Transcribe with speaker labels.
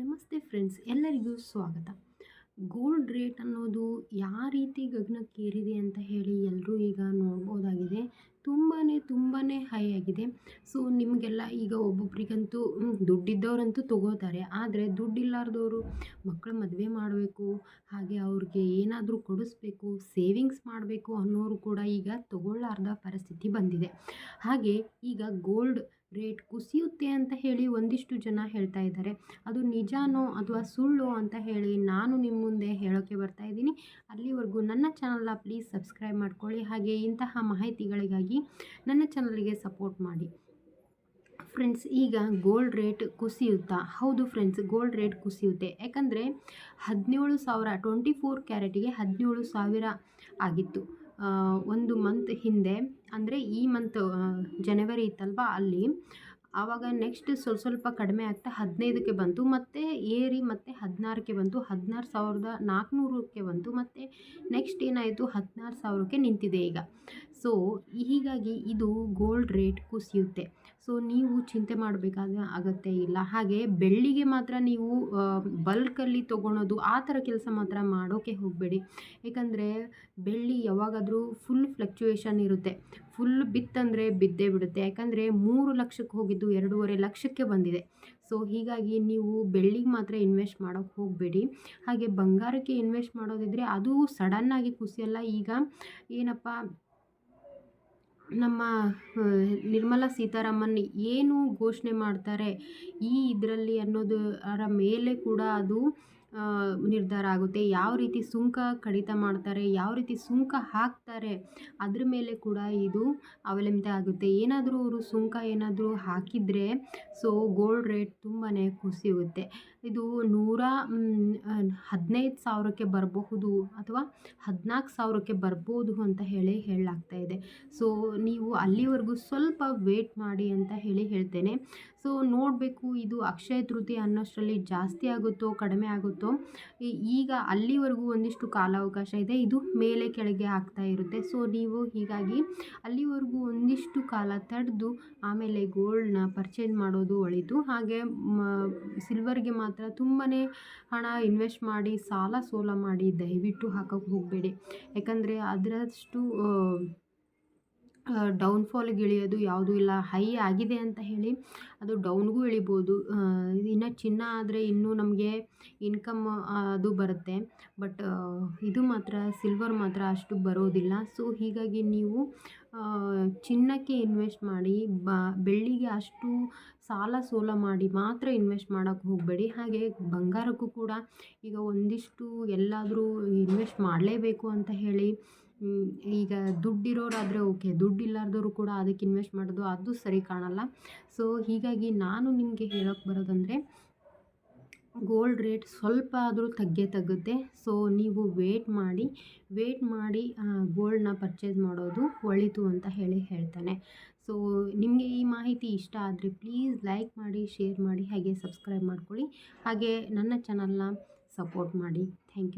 Speaker 1: ನಮಸ್ತೆ ಫ್ರೆಂಡ್ಸ್, ಎಲ್ಲರಿಗೂ ಸ್ವಾಗತ. ಗೋಲ್ಡ್ ರೇಟ್ ಅನ್ನೋದು ಯಾವ ರೀತಿ ಗಗನಕ್ಕೇರಿದೆ ಅಂತ ಹೇಳಿ ಎಲ್ಲರೂ ಈಗ ನೋಡ್ಬೋದಾಗಿದೆ. ತುಂಬಾ ತುಂಬಾ ಹೈ ಆಗಿದೆ. ಸೊ ನಿಮಗೆಲ್ಲ ಈಗ ಒಬ್ಬೊಬ್ರಿಗಂತೂ ದುಡ್ಡಿದ್ದವರಂತೂ ತೊಗೋತಾರೆ. ಆದರೆ ದುಡ್ಡಿಲ್ಲಾರ್ದವರು ಮಕ್ಕಳ ಮದುವೆ ಮಾಡಬೇಕು, ಹಾಗೆ ಅವ್ರಿಗೆ ಏನಾದರೂ ಕೊಡಿಸ್ಬೇಕು, ಸೇವಿಂಗ್ಸ್ ಮಾಡಬೇಕು ಅನ್ನೋರು ಕೂಡ ಈಗ ತಗೊಳ್ಳಾರ್ದ ಪರಿಸ್ಥಿತಿ ಬಂದಿದೆ. ಹಾಗೆ ಈಗ ಗೋಲ್ಡ್ ರೇಟ್ ಕುಸಿಯುತ್ತೆ ಅಂತ ಹೇಳಿ ಒಂದಿಷ್ಟು ಜನ ಹೇಳ್ತಾ ಇದ್ದಾರೆ. ಅದು ನಿಜಾನೋ ಅಥವಾ ಸುಳ್ಳು ಅಂತ ಹೇಳಿ ನಾನು ನಿಮ್ಮ ಮುಂದೆ ಹೇಳೋಕ್ಕೆ ಬರ್ತಾ ಇದ್ದೀನಿ. ಅಲ್ಲಿವರೆಗೂ ನನ್ನ ಚಾನಲ್ನ ಪ್ಲೀಸ್ ಸಬ್ಸ್ಕ್ರೈಬ್ ಮಾಡ್ಕೊಳ್ಳಿ. ಹಾಗೆ ಇಂತಹ ಮಾಹಿತಿಗಳಿಗಾಗಿ ನನ್ನ ಚಾನಲ್ಗೆ ಸಪೋರ್ಟ್ ಮಾಡಿ. ಫ್ರೆಂಡ್ಸ್, ಈಗ ಗೋಲ್ಡ್ ರೇಟ್ ಕುಸಿಯುತ್ತಾ? ಹೌದು ಫ್ರೆಂಡ್ಸ್, ಗೋಲ್ಡ್ ರೇಟ್ ಕುಸಿಯುತ್ತೆ. ಯಾಕಂದರೆ ಹದಿನೇಳು ಸಾವಿರ, ಟ್ವೆಂಟಿ ಫೋರ್ ಕ್ಯಾರೆಟಿಗೆ ಹದಿನೇಳು ಸಾವಿರ ಆಗಿತ್ತು. ಒಂದು ಮಂತ್ ಹಿಂದೆ, ಅಂದರೆ ಈ ಮಂತ್ ಜನವರಿ ಇತ್ತಲ್ವ ಅಲ್ಲಿ, ಆವಾಗ ನೆಕ್ಸ್ಟ್ ಸ್ವಲ್ಪ ಸ್ವಲ್ಪ ಕಡಿಮೆ ಆಗ್ತಾ ಹದಿನೈದಕ್ಕೆ ಬಂತು. ಮತ್ತು ಏರಿ ಮತ್ತು ಹದಿನಾರಕ್ಕೆ ಬಂತು. ಹದಿನಾರು ಸಾವಿರದ ನಾಲ್ಕುನೂರಕ್ಕೆ ಬಂತು. ಮತ್ತು ನೆಕ್ಸ್ಟ್ ಏನಾಯಿತು? ಹದಿನಾರು ಸಾವಿರಕ್ಕೆ ನಿಂತಿದೆ ಈಗ. ಸೊ ಹೀಗಾಗಿ ಇದು ಗೋಲ್ಡ್ ರೇಟ್ ಕುಸಿಯುತ್ತೆ. ಸೊ ನೀವು ಚಿಂತೆ ಮಾಡಬೇಕಾದ ಅಗತ್ಯ ಇಲ್ಲ. ಹಾಗೆ ಬೆಳ್ಳಿಗೆ ಮಾತ್ರ ನೀವು ಬಲ್ಕಲ್ಲಿ ತೊಗೊಳೋದು ಆ ಥರ ಕೆಲಸ ಮಾತ್ರ ಮಾಡೋಕ್ಕೆ ಹೋಗಬೇಡಿ. ಏಕೆಂದರೆ ಬೆಳ್ಳಿ ಯಾವಾಗಾದರೂ ಫುಲ್ ಫ್ಲಕ್ಚುಯೇಷನ್ ಇರುತ್ತೆ. ಫುಲ್ ಬಿತ್ತಂದರೆ ಬಿದ್ದೇ ಬಿಡುತ್ತೆ. ಯಾಕಂದರೆ ಮೂರು ಲಕ್ಷಕ್ಕೆ ಹೋಗಿದ್ದು ಎರಡೂವರೆ ಲಕ್ಷಕ್ಕೆ ಬಂದಿದೆ. ಸೊ ಹೀಗಾಗಿ ನೀವು ಬೆಳ್ಳಿಗೆ ಮಾತ್ರ ಇನ್ವೆಸ್ಟ್ ಮಾಡೋಕ್ಕೆ ಹೋಗಬೇಡಿ. ಹಾಗೆ ಬಂಗಾರಕ್ಕೆ ಇನ್ವೆಸ್ಟ್ ಮಾಡೋದಿದ್ದರೆ ಅದು ಸಡನ್ನಾಗಿ ಕುಸಿಯಲ್ಲ ಈಗ ಏನಪ್ಪ ನಮ್ಮ ನಿರ್ಮಲಾ ಸೀತಾರಾಮನ್ ಏನು ಘೋಷಣೆ ಮಾಡ್ತಾರೆ ಈ ಇದರಲ್ಲಿ ಅನ್ನೋದರ ಮೇಲೆ ಕೂಡ ಅದು ನಿರ್ಧಾರ ಆಗುತ್ತೆ. ಯಾವ ರೀತಿ ಸುಂಕ ಕಡಿತ ಮಾಡ್ತಾರೆ, ಯಾವ ರೀತಿ ಸುಂಕ ಹಾಕ್ತಾರೆ, ಅದ್ರ ಮೇಲೆ ಕೂಡ ಇದು ಅವಲಂಬಿತ ಆಗುತ್ತೆ. ಏನಾದರೂ ಅವರು ಸುಂಕ ಏನಾದರೂ ಹಾಕಿದರೆ, ಸೊ ಗೋಲ್ಡ್ ರೇಟ್ ತುಂಬಾ ಕುಸಿಯುತ್ತೆ ಇದು ನೂರ ಹದಿನೈದು ಸಾವಿರಕ್ಕೆ ಬರಬಹುದು ಅಥವಾ ಹದಿನಾಲ್ಕು ಸಾವಿರಕ್ಕೆ ಬರ್ಬೋದು ಅಂತ ಹೇಳಿ ಹೇಳಲಾಗ್ತಾ ಇದೆ. ಸೊ, ನೀವು ಅಲ್ಲಿವರೆಗೂ ಸ್ವಲ್ಪ ವೇಟ್ ಮಾಡಿ ಅಂತ ಹೇಳಿ ಹೇಳ್ತೇನೆ. ಸೊ ನೋಡಬೇಕು ಇದು ಅಕ್ಷಯ ತೃತೀಯ ಅನ್ನೋಷ್ಟರಲ್ಲಿ ಜಾಸ್ತಿ ಆಗುತ್ತೋ, ಕಡಿಮೆ ಆಗುತ್ತೋ ಈಗ ಅಲ್ಲಿವರೆಗೂ ಒಂದಿಷ್ಟು ಕಾಲಾವಕಾಶ ಇದೆ. ಇದು ಮೇಲೆ ಕೆಳಗೆ ಆಗ್ತಾ ಇರುತ್ತೆ. ಸೊ ನೀವು ಹೀಗಾಗಿ ಅಲ್ಲಿವರೆಗೂ ಒಂದಿಷ್ಟು ಕಾಲ ತಡೆದು ಆಮೇಲೆ ಗೋಲ್ಡ್ನ ಪರ್ಚೇಸ್ ಮಾಡೋದು ಒಳಿತು. ಹಾಗೆ ಸಿಲ್ವರ್ಗೆ ಮಾತ್ರ ತುಂಬಾ ಹಣ ಇನ್ವೆಸ್ಟ್ ಮಾಡಿ, ಸಾಲ ಸೋಲ ಮಾಡಿ ದಯವಿಟ್ಟು ಹಾಕೋಕ್ಕೆ ಹೋಗಬೇಡಿ. ಯಾಕಂದರೆ ಅದರಷ್ಟು ಡೌನ್ಫಾಲಿಗೆ ಇಳಿಯೋದು ಯಾವುದೂ ಇಲ್ಲ. ಹೈ ಆಗಿದೆ ಅಂತ ಹೇಳಿ ಅದು ಡೌನ್ಗೂ ಇಳಿಬೋದು. ಇನ್ನು ಚಿನ್ನ ಆದರೆ ಇನ್ನೂ ನಮಗೆ ಇನ್ಕಮ್ ಅದು ಬರುತ್ತೆ. ಬಟ್ ಇದು ಮಾತ್ರ ಸಿಲ್ವರ್ ಮಾತ್ರ ಅಷ್ಟು ಬರೋದಿಲ್ಲ. ಸೊ ಹೀಗಾಗಿ ನೀವು ಚಿನ್ನಕ್ಕೆ ಇನ್ವೆಸ್ಟ್ ಮಾಡಿ, ಬ, ಬೆಳ್ಳಿಗೆ ಅಷ್ಟು ಸಾಲ ಸೋಲ ಮಾಡಿ ಮಾತ್ರ ಇನ್ವೆಸ್ಟ್ ಮಾಡೋಕ್ಕೆ ಹೋಗಬೇಡಿ. ಹಾಗೆ ಬಂಗಾರಕ್ಕೂ ಕೂಡ ಈಗ ಒಂದಿಷ್ಟು ಎಲ್ಲಾದರೂ ಇನ್ವೆಸ್ಟ್ ಮಾಡಲೇಬೇಕು ಅಂತ ಹೇಳಿ ಈಗ ದುಡ್ಡಿರೋರಾದರೆ ಓಕೆ, ದುಡ್ಡಿಲ್ಲಾರ್ದವರು ಕೂಡ ಅದಕ್ಕೆ ಇನ್ವೆಸ್ಟ್ ಮಾಡೋದು ಅದು ಸರಿ ಕಾಣಲ್ಲ. ಸೊ ಹೀಗಾಗಿ ನಾನು ನಿಮಗೆ ಹೇಳೋಕ್ಕೆ ಬರೋದಂದರೆ ಗೋಲ್ಡ್ ರೇಟ್ ಸ್ವಲ್ಪ ಆದರೂ ತಗ್ಗೆ ತಗ್ಗುತ್ತೆ. ಸೊ ನೀವು ವೇಟ್ ಮಾಡಿ ವೇಟ್ ಮಾಡಿ ಗೋಲ್ಡ್ನ ಪರ್ಚೇಸ್ ಮಾಡೋದು ಒಳಿತು ಅಂತ ಹೇಳಿ ಹೇಳ್ತಾನೆ. ಸೊ ನಿಮಗೆ ಈ ಮಾಹಿತಿ ಇಷ್ಟ ಆದರೆ ಪ್ಲೀಸ್ ಲೈಕ್ ಮಾಡಿ ಶೇರ್ ಮಾಡಿ, ಹಾಗೆ ಸಬ್ಸ್ಕ್ರೈಬ್ ಮಾಡ್ಕೊಳ್ಳಿ. ಹಾಗೆ ನನ್ನ ಚಾನಲ್ನ ಸಪೋರ್ಟ್ ಮಾಡಿ. Thank you